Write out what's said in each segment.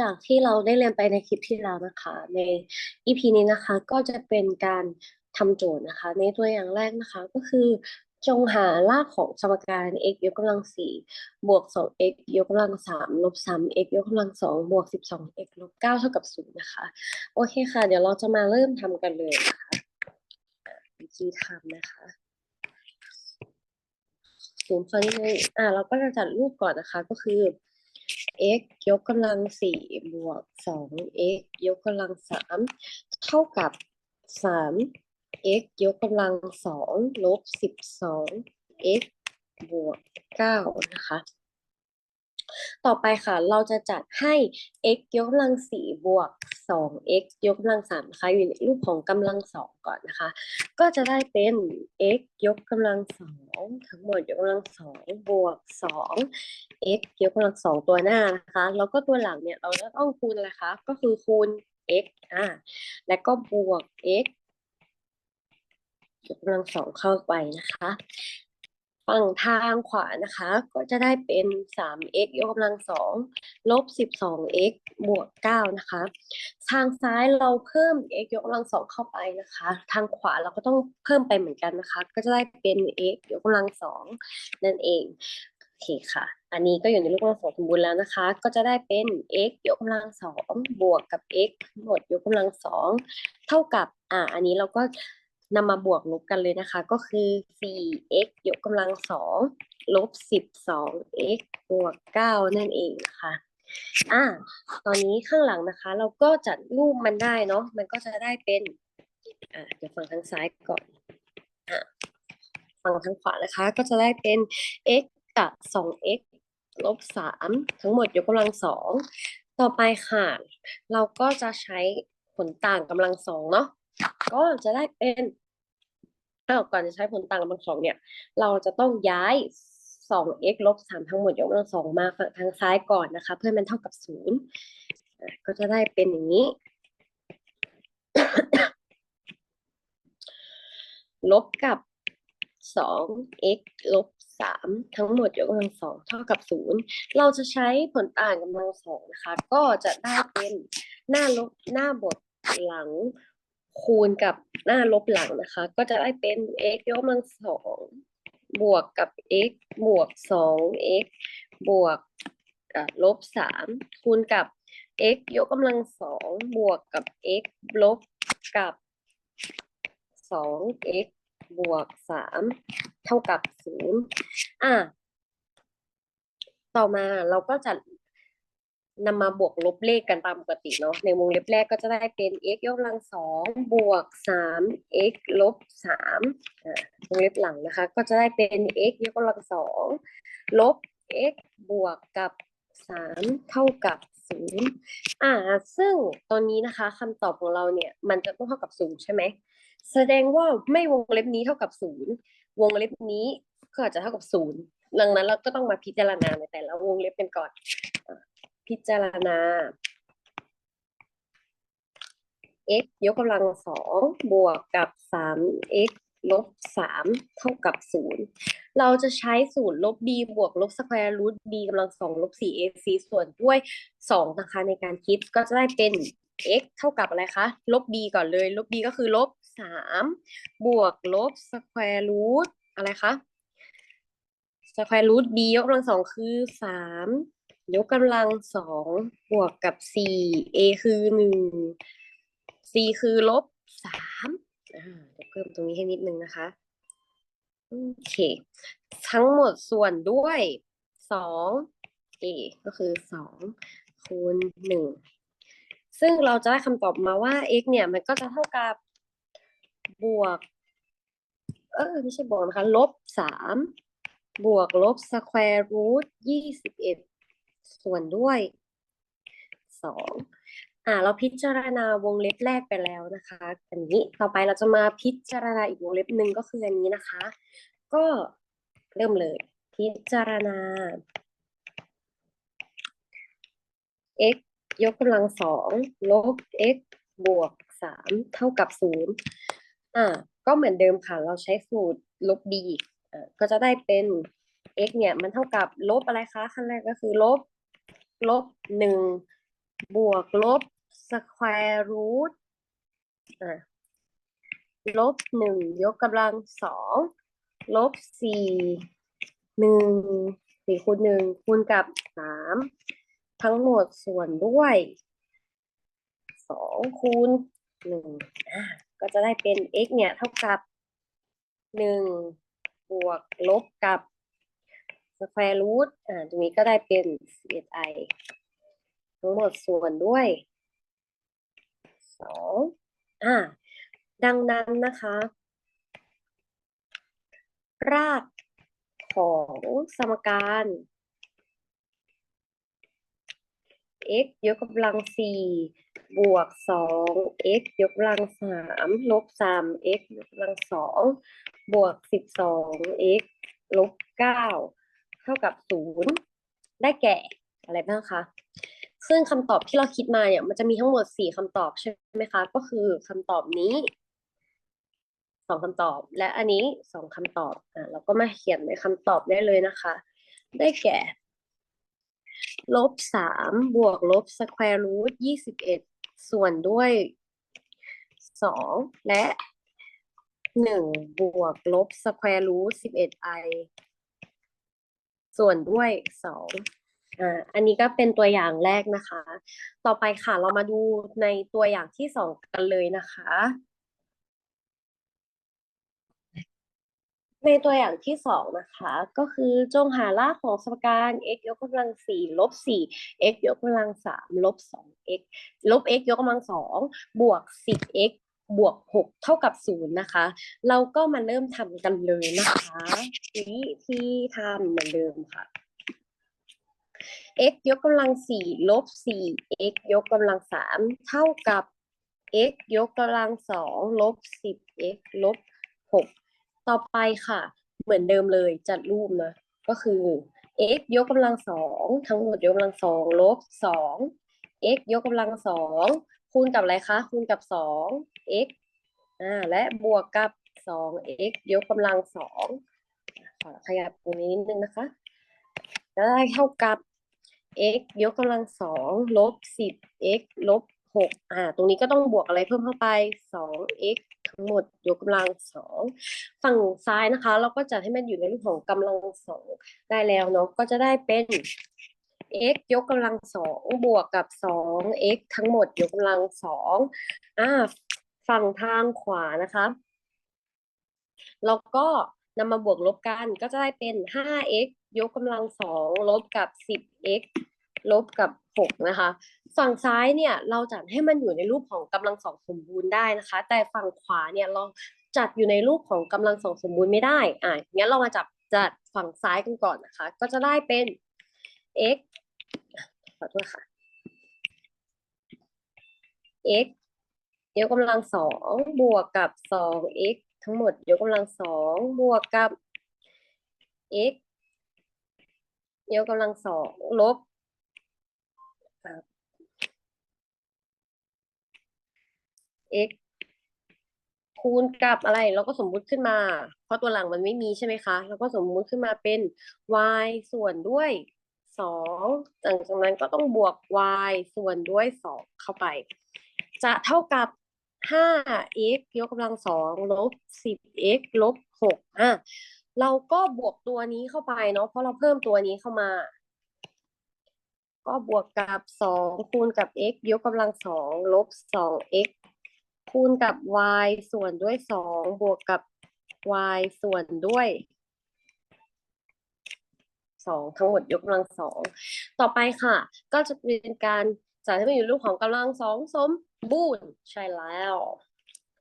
จากที่เราได้เรียนไปในคลิปที่แล้วนะคะ ใน EP นี้นะคะก็จะเป็นการทำโจทย์นะคะ ในตัวอย่างแรกนะคะก็คือ จงหารากของสมการ x ยกกำลังสี่บวก 2x ยกกำลังสามลบ 3x ยกกำลังสองบวก 12x ลบ9เท่ากับศูนย์นะคะ โอเคค่ะ เดี๋ยวเราจะมาเริ่มทำกันเลยนะคะอะวิธีทำนะคะศูนย์ข้อนี้นึงอ่าเราก็จะจัดรูปก่อนนะคะก็คือ x ยกกำลังสี่บวกสอง x ยกกำลังสามเท่ากับสาม x ยกกำลังสองลบสิบสอง x บวกเก้านะคะ ต่อไปค่ะ เราจะจัดให้ x ยกกำลังสี่บวกสอง x ยกกำลังสามนะคะอยู่ในรูปของกำลังสองก่อนนะคะ ก็จะได้เป็น x ยกกำลังสองทั้งหมดยกกำลังสองบวกสอง x ยกกำลังสองตัวหน้านะคะ แล้วก็ตัวหลังเนี่ยเราจะต้องคูณอะไรคะ ก็คือคูณ x อ่าแล้วก็บวก x ยกกำลังสองเข้าไปนะคะ ฝั่งทางขวานะคะ ก็จะได้เป็น 3x ยกกำลังสองลบ 12x บวก 9 นะคะ ทางซ้ายเราเพิ่ม x ยกกำลังสองเข้าไปนะคะ ทางขวาเราก็ต้องเพิ่มไปเหมือนกันนะคะ ก็จะได้เป็น x ยกกำลังสองนั่นเองโอเคค่ะ อันนี้ก็อยู่ในรูปกำลังสองสมบูรณ์แล้วนะคะ ก็จะได้เป็น x ยกกำลังสองบวกกับ x หมดยกกำลังสองเท่ากับอ่าอันนี้เราก็ นำมาบวกลบกันเลยนะคะ ก็คือ 4x ยกกำลังสองลบ 12x บวก 9 นั่นเองนะคะอ่าตอนนี้ข้างหลังนะคะ เราก็จัดรูปมันได้เนาะมันก็จะได้เป็นอ่าเดี๋ยวฝั่งทางซ้ายก่อนอ่าฝั่งทางขวานะคะ ก็จะได้เป็น x กับ 2x ลบ 3 ทั้งหมดยกกำลังสองต่อไปค่ะ เราก็จะใช้ผลต่างกำลังสองเนาะ ก็จะได้เป็นอ้าวก่อนจะใช้ผลต่างกำลังสองเนี่ย เราจะต้องย้าย 2x ลบ3ทั้งหมดยกกำลังสองมาฝั่งทางซ้ายก่อนนะคะ เพื่อมันเท่ากับศูนย์ก็จะได้เป็นอย่างนี้ ลบกับ 2x ลบ3ทั้งหมดยกกำลังสองเท่ากับศูนย์เราจะใช้ผลต่างกำลังสองนะคะ ก็จะได้เป็นหน้าลบหน้าบทหลัง คูณกับหน้าลบหลังนะคะ ก็จะได้เป็น x ยกกำลังสองบวกกับ x บวก 2x บวกกับลบ 3 คูณกับ x ยกกำลังสองบวกกับ x ลบกับ 2x บวก 3 เท่ากับ 0 อะ ต่อมาเราก็จะ นำมาบวกลบเลขกันตามปกติเนาะในวงเล็บแรกก็จะได้เป็น x ยกกำลังสองบวก 3x ลบ3อ่าวงเล็บหลังนะคะ ก็จะได้เป็น x ยกกำลังสองลบ x บวกกับ3เท่ากับ0อ่า ซึ่งตอนนี้นะคะคำตอบของเราเนี่ย มันจะต้องเท่ากับ0ใช่ไหมแสดงว่าไม่วงเล็บนี้เท่ากับศูนย์วงเล็บนี้ก็อาจจะเท่ากับศูนย์ดังนั้นเราก็ต้องมาพิจารณาในแต่ละวงเล็บกันก่อน พิจารณา x ยกกำลังสองบวกกับ 3x ลบ 3 เท่ากับ 0 เราจะใช้สูตรลบ b บวกลบสแควร์รูท b กำลังสองลบ 4ac ส่วนด้วย 2 นะคะในการคิดก็จะได้เป็น x เท่ากับอะไรคะ ลบ b ก่อนเลย ลบ b ก็คือลบ 3 บวกลบสแควร์รูทอะไรคะสแควร์รูท b ยกกำลังสองคือ 3 ยกกำลังสองบวกกับ 4a คือ1 c คือลบ3อ่าเดี๋ยวเพิ่มตรงนี้ให้นิดนึงนะคะ โอเค ทั้งหมดส่วนด้วยสอง a ก็คือสองคูณหนึ่งซึ่งเราจะได้คำตอบมาว่า x เนี่ยมันก็จะเท่ากับบวก เออไม่ใช่บวกนะคะ ลบสามบวกลบสแควร์รูทยี่สิบเอ็ด ส่วนด้วยสองอ่าเราพิจารณาวงเล็บแรกไปแล้วนะคะอันนี้ต่อไปเราจะมาพิจารณาอีกวงเล็บหนึ่งก็คืออันนี้นะคะ ก็เริ่มเลย พิจารณา x ยกกำลังสองลบ x บวกสามเท่ากับศูนย์อ่า ก็เหมือนเดิมค่ะ เราใช้สูตรลบ b อ่าก็จะได้เป็น x เนี่ยมันเท่ากับลบอะไรคะขั้นแรกก็คือลบ ลบหนึ่งบวกลบ square root อะลบหนึ่งยกกำลังสองลบสี่หนึ่งสี่คูณหนึ่งคูณกับสามทั้งหมดส่วนด้วยสองคูณหนึ่งก็จะได้เป็น x เนี่ย เท่ากับหนึ่งบวกลบกับ square root อ่าตรงนี้ก็ได้เป็น 11i ทั้งหมดส่วนด้วยสองอ่า ดังนั้นนะคะ รากของสมการ x ยกกำลังสี่บวกสอง x ยกกำลังสามลบสาม x ยกกำลังสองบวกสิบสอง x ลบเก้า ท่ากับศูนย์ได้แก่อะไรบ้างคะ ซึ่งคำตอบที่เราคิดมาเนี่ย มันจะมีทั้งหมดสี่คำตอบใช่ไหมคะ ก็คือคำตอบนี้สองคำตอบ และอันนี้สองคำตอบอะเราก็มาเขียนในคำตอบได้เลยนะคะ ได้แก่ลบสามบวกลบสแควร์รูทยี่สิบเอ็ดส่วนด้วยสองและหนึ่งบวกลบสแควร์รูทสิบเอ็ดไอ ส่วนด้วยสองอ่าอันนี้ก็เป็นตัวอย่างแรกนะคะ ต่อไปค่ะเรามาดูในตัวอย่างที่สองกันเลยนะคะ ในตัวอย่างที่สองนะคะ ก็คือจงหารากของสมการ x ยกกำลังสี่ลบสี่ x ยกกำลังสามลบสอง x ลบ x ยกกำลังสองบวกสิบ x บวกหกเท่ากับศูนย์นะคะ เราก็มาเริ่มทำกันเลยนะคะวิธีทำเหมือนเดิมค่ะ x ยกกำลังสี่ลบสี่ x ยกกำลังสามเท่ากับ x ยกกำลังสองลบสิบ x ลบหกต่อไปค่ะ เหมือนเดิมเลยจัดรูปนะ ก็คือ x ยกกำลังสองทั้งหมดยกกำลังสองลบสอง x ยกกำลังสองคูณกับอะไรคะคูณกับสอง x อ่าและบวกกับสอง x ยกกำลังสองขอขยับตรงนี้นิดนึงนะคะจะได้เท่ากับ x ยกกำลังสองลบสิบ x ลบหกอ่า ตรงนี้ก็ต้องบวกอะไรเพิ่มเข้าไปสอง x ทั้งหมดยกกำลังสองฝั่งซ้ายนะคะ เราก็จัดให้มันอยู่ในรูปของกำลังสองได้แล้วเนาะ ก็จะได้เป็น x ยกกำลังสองบวกกับสอง x ทั้งหมดยกกำลังสองอ่า ฝั่งทางขวานะคะแล้วก็นำมาบวกลบกันก็จะได้เป็น 5x ยกกำลังสองลบกับ 10x ลบกับ 6 นะคะ ฝั่งซ้ายเนี่ยเราจัดให้มันอยู่ในรูปของกำลังสองสมบูรณ์ได้นะคะ แต่ฝั่งขวาเนี่ยเราจัดอยู่ในรูปของกำลังสองสมบูรณ์ไม่ได้อะงั้นเรามาจับจัดฝั่งซ้ายกันก่อนนะคะ ก็จะได้เป็น x ขอโทษค่ะ x ยกกำลังสองบวกกับสอง x ทั้งหมดยกกำลังสองบวกกับ x ยกกำลังสองลบ x คูณกับอะไรเราก็สมมุติขึ้นมา เพราะตัวหลังมันไม่มีใช่ไหมคะเราก็สมมุติขึ้นมาเป็น y ส่วนด้วยสองจากนั้นก็ต้องบวก y ส่วนด้วยสองเข้าไป จะเท่ากับ 5x ยกกำลังสองลบ 10x ลบ6อะเราก็บวกตัวนี้เข้าไปเนาะเพราะเราเพิ่มตัวนี้เข้ามา ก็บวกกับสองคูณกับ x ยกกำลังสองลบสอง x คูณกับ y ส่วนด้วยสองบวกกับ y ส่วนด้วยสองทั้งหมดยกกำลังสอง ต่อไปค่ะ ก็จะเป็นการ จัดให้มันอยู่รูปของกำลังสองสมบูรณ์ใช่แล้ว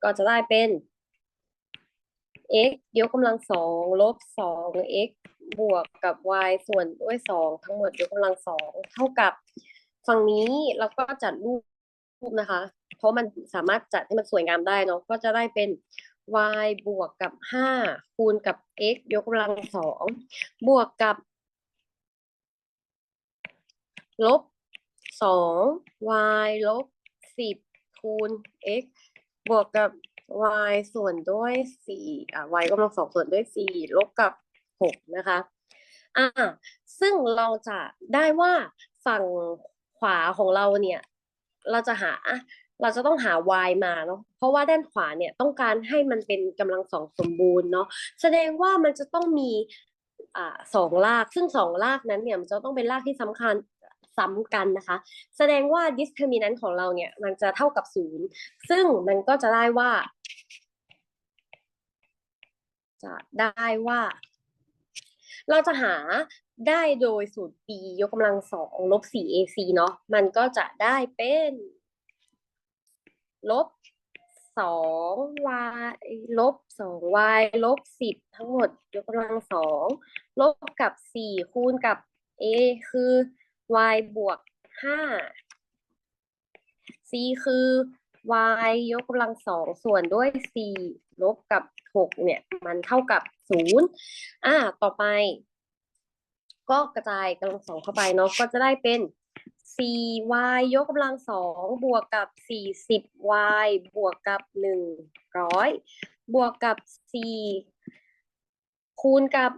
ก็จะได้เป็น x ยกกำลังสองลบสอง x บวกกับ y ส่วนด้วยสองทั้งหมดยกกำลังสองเท่ากับฝั่งนี้เราก็จัดรูปรูปนะคะ เพราะมันสามารถจัดให้มันสวยงามได้เนาะก็จะได้เป็น y บวกกับห้าคูณกับ x ยกกำลังสองบวกกับ ลบ สอง y ลบสิบคูณ x บวกกับ y ส่วนด้วยสี่อะ y กำลังสองส่วนด้วยสี่ลบกับหกนะคะ อ่า ซึ่งเราจะได้ว่าฝั่งขวาของเราเนี่ย เราจะหา เราจะต้องหา y มาเนาะ เพราะว่าด้านขวาเนี่ยต้องการให้มันเป็นกำลังสองสมบูรณ์เนาะ แสดงว่ามันจะต้องมีอสองราก ซึ่งสองรากนั้นเนี่ยมันจะต้องเป็นรากที่สำคัญ ซ้ำกันนะคะ แสดงว่า discriminant ของเราเนี่ย มันจะเท่ากับศูนย์ซึ่งมันก็จะได้ว่า จะได้ว่า เราจะหาได้โดยสูตร b ยกกำลังสองลบ 4ac เนาะมันก็จะได้เป็นลบสอง y ลบสอง y ลบสิบทั้งหมด ยกกำลังสองลบกับสี่คูณกับ a คือ y บวกห้า c คือ y ยกกำลังสองส่วนด้วย4ลบกับ6เนี่ย มันเท่ากับ0อ่า ต่อไป ก็กระจายกำลังสองเข้าไปเนาะก็จะได้เป็น 4y ยกกำลังสองบวกกับ 40y บวกกับ 100 บวกกับ 4 คูณกับ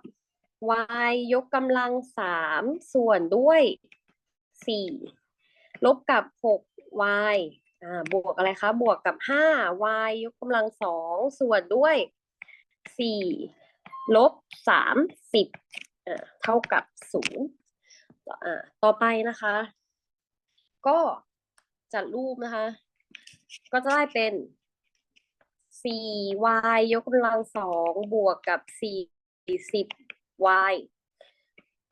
y ยกกำลังสามส่วนด้วย สี่ลบกับหก y บวกอะไรคะ บวกกับห้า y ยกกำลังสองส่วนด้วยสี่ลบสามสิบเท่ากับศูนย์ต่อไปนะคะ ก็จัดรูปนะคะ ก็จะได้เป็น 4y ยกกำลังสองบวกกับ 40 y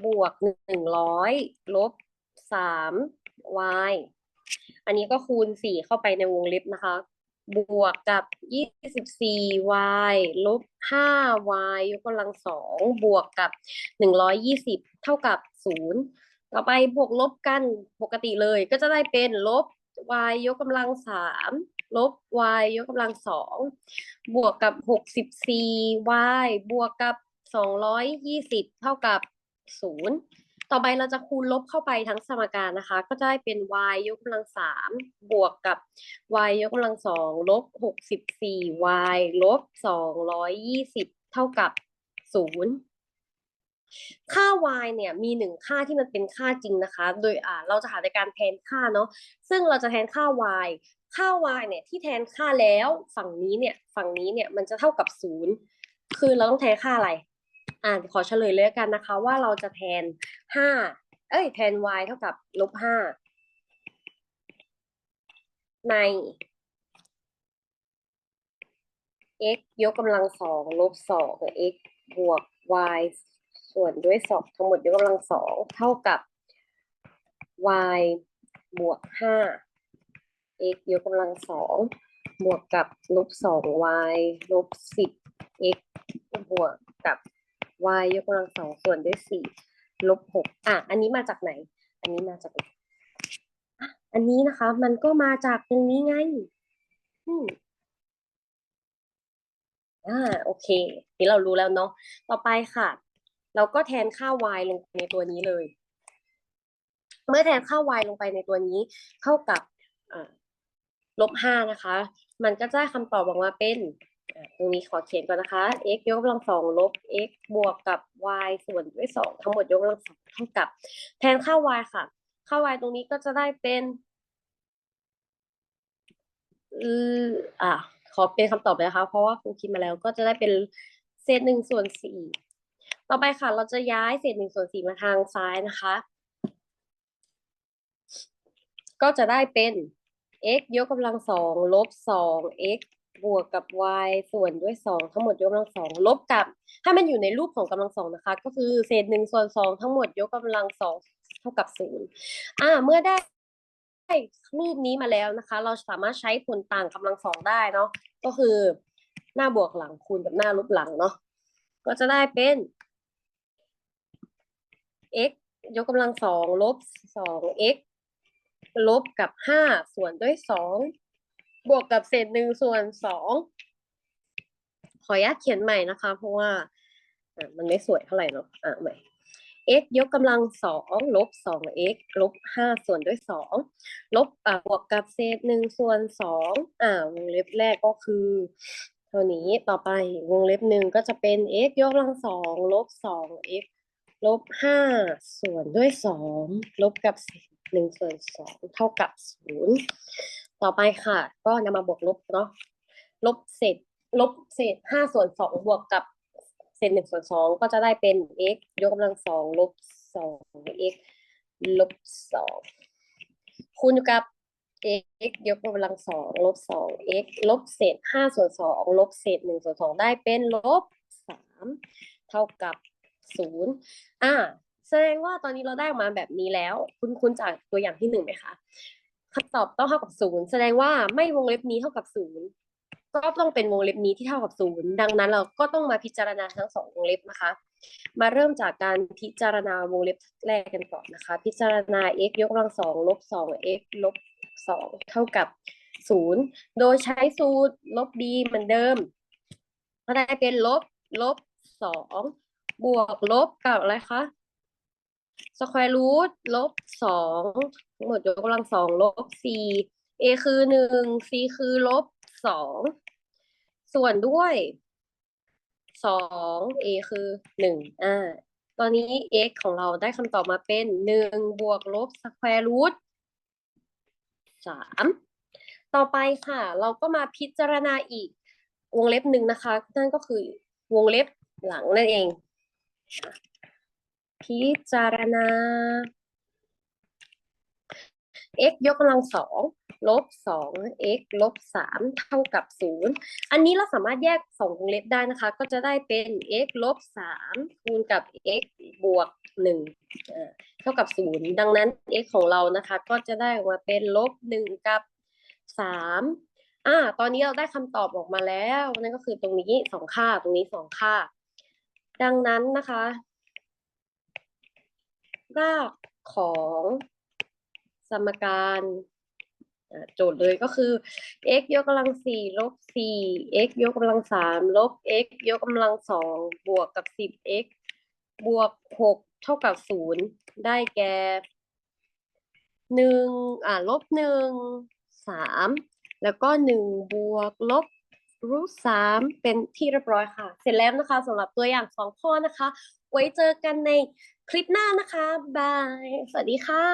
บวกหนึ่งร้อยลบ สาม y อันนี้ก็คูณสี่เข้าไปในวงเล็บนะคะ บวกกับยี่สิบสี่ y ลบห้า y ยกกำลังสองบวกกับหนึ่งร้อยยี่สิบเท่ากับศูนย์ต่อไปบวกลบกันปกติเลย ก็จะได้เป็นลบ y ยกกำลังสามลบ y ยกกำลังสองบวกกับหกสิบสี่ y บวกกับสองร้อยยี่สิบเท่ากับศูนย์ ต่อไปเราจะคูณลบเข้าไปทั้งสมการนะคะ ก็จะได้เป็น y ยกกำลังสามบวกกับ y ยกกำลังสองลบหกสิบสี่ y ลบสองร้อยยี่สิบเท่ากับศูนย์ค่า y เนี่ยมีหนึ่งค่าที่มันเป็นค่าจริงนะคะ โดยอ่าเราจะหาในการแทนค่าเนาะซึ่งเราจะแทนค่า y ค่า y เนี่ยที่แทนค่าแล้วฝั่งนี้เนี่ยฝั่งนี้เนี่ยมันจะเท่ากับศูนย์คือเราต้องแทนค่าอะไร อ่าขอเฉลยเลยกันนะคะ ว่าเราจะแทนห้าเอ้ย แทน y เท่ากับลบห้าใน x ยกกำลังสองลบสอง x บวก y ส่วนด้วยสองทั้งหมดยกกำลังสองเท่ากับ y บวกห้า x ยกกำลังสองบวกกับลบสอง y ลบสิบ x บวกกับ y ยกกำลังสองส่วนด้วยสี่ลบหกอะ อันนี้มาจากไหน อันนี้มาจากอันนี้นะคะ มันก็มาจากตรงนี้ไงอืมอ่าโอเคนี่เรารู้แล้วเนาะต่อไปค่ะ เราก็แทนค่า y ลงในตัวนี้เลย เมื่อแทนค่า y ลงไปในตัวนี้ เท่ากับลบห้านะคะ มันก็จะคำตอบออกมาเป็น ตรงนี้ขอเขียนก่อนนะคะ x ยกกำลังสองลบ x บวกกับ y ส่วนด้วยสองทั้งหมดยกกำลังสองเท่ากับ แทนค่า y ค่ะ ค่า y ตรงนี้ก็จะได้เป็นอ่าขอเป็นคำตอบเลยนะคะ เพราะว่าครูคิดมาแล้วก็จะได้เป็นเศษหนึ่งส่วนสี่ต่อไปค่ะ เราจะย้ายเศษหนึ่งส่วนสี่มาทางซ้ายนะคะ ก็จะได้เป็น x ยกกำลังสองลบสอง x บวกกับ y ส่วนด้วยสองทั้งหมดยกกำลังสองลบกับ ถ้ามันอยู่ในรูปของกำลังสองนะคะ ก็คือเศษหนึ่งส่วนสองทั้งหมดยกกำลังสองเท่ากับศูนย์อ่าเมื่อได้รูปนี้มาแล้วนะคะ เราสามารถใช้ผลต่างกำลังสองได้เนาะก็คือหน้าบวกหลังคูณกับหน้าลบหลังเนาะก็จะได้เป็น x ยกกำลังสองลบสอง x ลบกับห้าส่วนด้วยสอง บวกกับเศษหนึ่งส่วนสองขออนุญาตเขียนใหม่นะคะ เพราะว่ามันไม่สวยเท่าไหร่เนาะอะใหม่ x ยกกำลังสองลบสอง x ลบห้าส่วนด้วยสองลบบวกกับเศษหนึ่งส่วนสองอ่าวงเล็บแรกก็คือเท่านี้ต่อไปวงเล็บหนึ่งก็จะเป็น x ยกกำลังสองลบสอง x ลบห้าส่วนด้วยสองลบกับเศษหนึ่งส่วนสองเท่ากับศูนย์ ต่อไปค่ะ ก็นำมาบวกลบเนาะลบเศษลบเศษห้าส่วนสองบวกกับเศษหนึ่งส่วนสองก็จะได้เป็น x ยกกำลังสองลบสอง x ลบสองคูณกับ x ยกกำลังสองลบสอง x ลบเศษห้าส่วนสองลบเศษหนึ่งส่วนสองได้เป็นลบสามเท่ากับศูนย์อ่าแสดงว่าตอนนี้เราได้ออกมาแบบนี้แล้ว คุณคุณจากตัวอย่างที่หนึ่งไหมคะ คำตอบต้องเท่ากับศูนย์แสดงว่าไม่วงเล็บนี้เท่ากับศูนย์ก็ต้องเป็นวงเล็บนี้ที่เท่ากับศูนย์ดังนั้นเราก็ต้องมาพิจารณาทั้งสองวงเล็บนะคะ มาเริ่มจากการพิจารณาวงเล็บแรกกันก่อนนะคะ พิจารณา x ยกกำลังสองลบสอง x ลบสองเท่ากับศูนย์โดยใช้สูตรลบ b เหมือนเดิมก็ได้เป็นลบลบสองบวกลบกับอะไรคะสแควร์รูทลบสอง ทั้งหมดยกกำลังสองลบสี่ a คือหนึ่ง c คือลบสองส่วนด้วยสอง a คือหนึ่งอ่าตอนนี้ x ของเราได้คำตอบมาเป็นหนึ่งบวกลบสแควร์รูทสามต่อไปค่ะ เราก็มาพิจารณาอีกวงเล็บหนึ่งนะคะ นั่นก็คือวงเล็บหลังนั่นเอง พิจารณา x ยกกำลังสองลบสอง x ลบสามเท่ากับศูนย์อันนี้เราสามารถแยกสองวงเล็บได้นะคะ ก็จะได้เป็น x ลบสามคูณกับ x บวกหนึ่งเท่ากับศูนย์ดังนั้น x ของเรานะคะ ก็จะได้ออกมาเป็นลบหนึ่งกับสามอ่า ตอนนี้เราได้คำตอบออกมาแล้ว นั่นก็คือตรงนี้สองค่า ตรงนี้สองค่า ดังนั้นนะคะ รากของ สมการโจทย์เลยก็คือ x ยกกำลังสี่ลบสี่ x ยกกำลังสามลบ x ยกกำลังสองบวกกับสิบ x บวกหกเท่ากับศูนย์ได้แก่หนึ่งอ่าลบหนึ่งสามแล้วก็หนึ่งบวกลบรูทสามเป็นที่เรียบร้อยค่ะ เสร็จแล้วนะคะสำหรับตัวอย่างสองข้อนะคะ ไว้เจอกันในคลิปหน้านะคะ บาย สวัสดีค่ะ